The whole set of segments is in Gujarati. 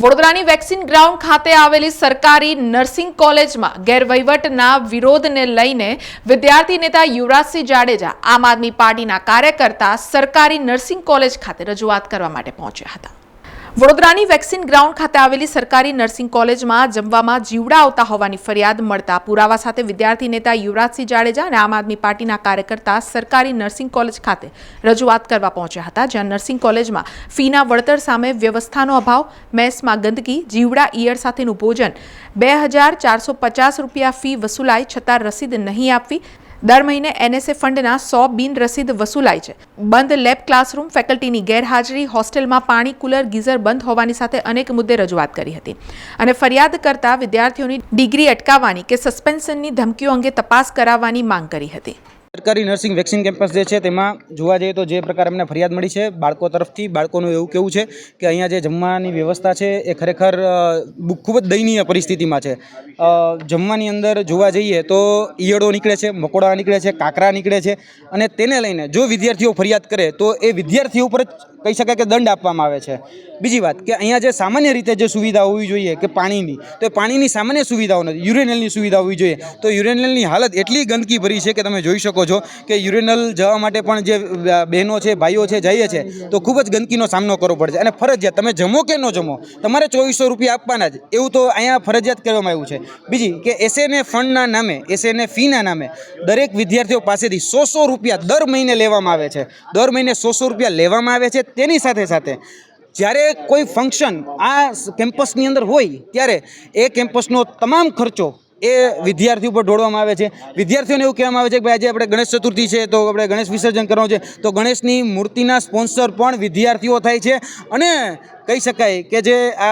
વડોદરાની વેક્સિન ગ્રાઉન્ડ ખાતે આવેલી સરકારી નર્સિંગ કોલેજમાં ગેરવહીવટના વિરોધને લઈને વિદ્યાર્થી નેતા યુવરાજસિંહ જાડેજા આમ આદમી પાર્ટીના કાર્યકર્તા સરકારી નર્સિંગ કોલેજ ખાતે રજૂઆત કરવા માટે પહોંચ્યા હતા. વડોદરાની વેક્સિન ગ્રાઉન્ડ ખાતે આવેલી સરકારી નર્સિંગ કોલેજમાં જમવામાં જીવડા આવતા હોવાની ફરિયાદ મળતા પુરાવા સાથે વિદ્યાર્થી નેતા યુવરાજસિંહ જાડેજા અને આમ આદમી પાર્ટીના કાર્યકર્તા સરકારી નર્સિંગ કોલેજ ખાતે રજૂઆત કરવા પહોંચ્યા હતા, જ્યાં નર્સિંગ કોલેજમાં ફીના વળતર સામે વ્યવસ્થાનો અભાવ, મેસમાં ગંદકી, જીવડા, ઈયળ સાથેનું ભોજન, બે હજાર ચારસો પચાસ રૂપિયા ફી વસૂલાય છતાં રસીદ નહીં આપવી દર મહિને એનએસએ ફંડના સો બિન રસીદ વસૂલાય છે. બંધ લેબ ક્લાસરૂમ ફેકલ્ટીની ગેરહાજરી, હોસ્ટેલમાં પાણી, કુલર, ગીઝર બંધ હોવાની સાથે અનેક મુદ્દે રજૂઆત કરી હતી. અને ફરિયાદ કરતા વિદ્યાર્થીઓની ડિગ્રી અટકાવવાની કે સસ્પેન્શનની ધમકીઓ અંગે તપાસ કરાવવાની માંગ કરી હતી. સરકારી નર્સિંગ વેક્સિન કેમ્પસ જે છે તેમાં જોવા જઈએ તો જે પ્રકાર અમને ફરિયાદ મળી છે, બાળકો તરફથી, બાળકોનું એવું કેવું છે કે અહીંયા જે જમવાની વ્યવસ્થા છે એ ખરેખર ખૂબ જ દયનીય પરિસ્થિતિમાં છે. જમવાની અંદર જોવા જઈએ તો ઈયળો નીકળે છે, મકોડા નીકળે છે, કાંકરા નીકળે છે અને તેને લઈને જો વિદ્યાર્થીઓ ફરિયાદ કરે તો એ વિદ્યાર્થીઓ ઉપર જ કહી શકાય કે દંડ આપવામાં આવે છે. બીજી વાત કે અહીંયા જે સામાન્ય રીતે જે સુવિધા હોવી જોઈએ કે પાણીની, તો એ પાણીની સામાન્ય સુવિધાઓ નથી. યુરેનલની સુવિધા હોવી જોઈએ. તો યુરેનલની હાલત એટલી ગંદકી ભરી છે કે તમે જોઈ શકો છો કે યુરેનલ જવા માટે પણ જે બહેનો છે, ભાઈઓ છે, જઈએ છે, તો ખૂબ જ ગંદકીનો સામનો કરવો પડે છે. અને ફરજિયાત, તમે જમો કે ન જમો, તમારે ચોવીસો રૂપિયા આપવાના જ એવું તો અહીંયા ફરજિયાત કરવામાં આવ્યું છે. બીજી કે એસએનએ ફંડના નામે, એસએનએ ફીના નામે દરેક વિદ્યાર્થીઓ પાસેથી સો સો રૂપિયા દર મહિને લેવામાં આવે છે. દર મહિને સો સો રૂપિયા લેવામાં આવે છે. તેની સાથે સાથે જ્યારે કોઈ ફંક્શન આ કેમ્પસની અંદર હોય, ત્યારે એ કેમ્પસનો તમામ ખર્ચો એ વિદ્યાર્થી ઉપર ઢોળવામાં આવે છે. વિદ્યાર્થીઓને એવું કહેવામાં આવે છે કે ભાઈ, આજે આપણે ગણેશ ચતુર્થી છે, તો આપણે ગણેશ વિસર્જન કરવાનું છે. તો ગણેશની મૂર્તિના સ્પોન્સર પણ વિદ્યાર્થીઓ થાય છે. અને કહી શકાય કે જે આ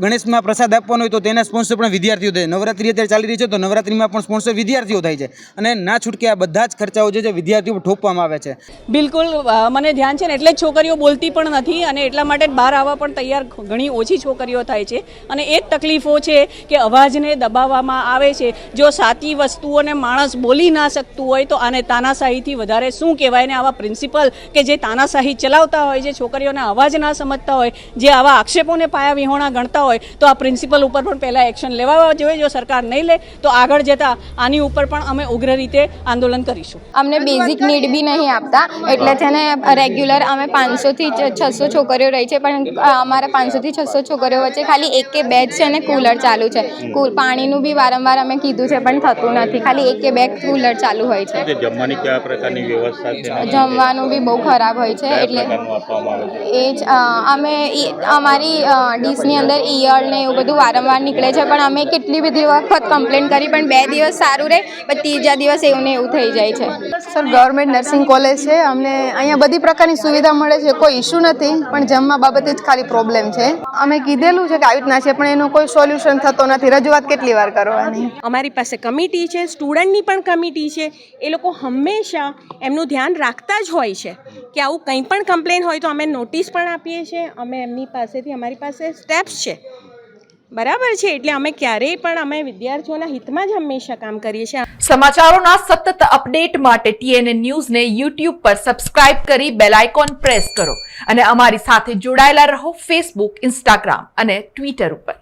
ગણેશમાં પ્રસાદ આપવાનો હોય તો તેના સ્પોન્સર પણ વિદ્યાર્થીઓ થાય. નવરાત્રિ અત્યારે ચાલી રહી છે તો નવરાત્રિમાં પણ સ્પોન્સર વિદ્યાર્થીઓ થાય છે. અને ના છૂટકે આ બધા જ ખર્ચાઓ જે વિદ્યાર્થીઓ પર ઠોપવામાં આવે છે. બિલકુલ મને ધ્યાન છે ને એટલે જ છોકરીઓ બોલતી પણ નથી અને એટલા માટે જ બહાર આવવા પણ તૈયાર ઘણી ઓછી છોકરીઓ થાય છે. અને એ જ તકલીફો છે કે અવાજને દબાવવામાં આવે છે. જો સાચી વસ્તુઓને માણસ બોલી ના શકતું હોય તો આને તાનાશાહીથી વધારે શું કહેવાય? ને આવા પ્રિન્સિપલ કે જે તાનાશાહી ચલાવતા હોય, જે છોકરીઓને અવાજ ના સમજતા હોય, જે આવા આક્ષેપોને પાયા વિહોણા ગણતા હોય તો આ પ્રિન્સિપલ ઉપર પણ પહેલાં એક્શન લેવા જોઈએ. જો સરકાર નહીં લે તો આગળ જતાં આની ઉપર પણ અમે ઉગ્ર રીતે આંદોલન કરીશું. અમને બેઝિક નીડ બી નહીં આપતા. એટલે છે ને રેગ્યુલર અમે પાંચસોથી છસો છોકરીઓ રહી છે પણ અમારા પાંચસોથી છસો છોકરીઓ વચ્ચે ખાલી એક કે બે જ છે ને કુલર ચાલુ છે. કુલ પાણીનું બી વારંવાર અમે કીધું છે પણ થતું નથી. ખાલી એક કે બે કુલર ચાલુ હોય છે. જમવાની કયા પ્રકારની વ્યવસ્થા છે? જમવાનું બી બહુ ખરાબ હોય છે એટલે એ જ અમે અમારી ડીશની અંદર ઈયળ ને એવું બધું વારંવાર નીકળે છે. પણ અમે કેટલી બધી વખત કમ્પ્લેન કરી પણ બે દિવસ સારું રહે પણ ત્રીજા દિવસ એવું ને એવું થઈ જાય છે. સર ગવર્મેન્ટ નર્સિંગ કોલેજ છે. અમને અહીંયા બધી પ્રકારની સુવિધા મળે છે. કોઈ ઇશ્યુ નથી પણ જમવા બાબતે જ ખાલી પ્રોબ્લેમ છે. અમે કીધેલું છે કે આવી રીતના છે પણ એનું કોઈ સોલ્યુશન થતો નથી. રજૂઆત કેટલી વાર કરવાની? અમારી પાસે કમિટી છે સ્ટુડન્ટની પણ કમિટી છે. એ લોકો હંમેશા એમનું ધ્યાન રાખતા જ હોય છે કે આવું કંઈ પણ કમ્પ્લેન હોય તો અમે નોટિસ પણ આપીએ છીએ. અમે એમની પાસેથી અમારી પાસે સ્ટેપ્સ છે. બરાબર છે? એટલે અમે ક્યારેય પણ અમે વિદ્યાર્થીઓના હિતમાં જ હંમેશા કામ કરીએ છીએ. સમાચારોના સતત અપડેટ માટે ટીએનએ ન્યૂઝને યુટ્યુબ પર સબસ્ક્રાઇબ કરી બેલ પ્રેસ કરો અને અમારી સાથે જોડાયેલા રહો ફેસબુક ઇન્સ્ટાગ્રામ અને ટ્વિટર ઉપર.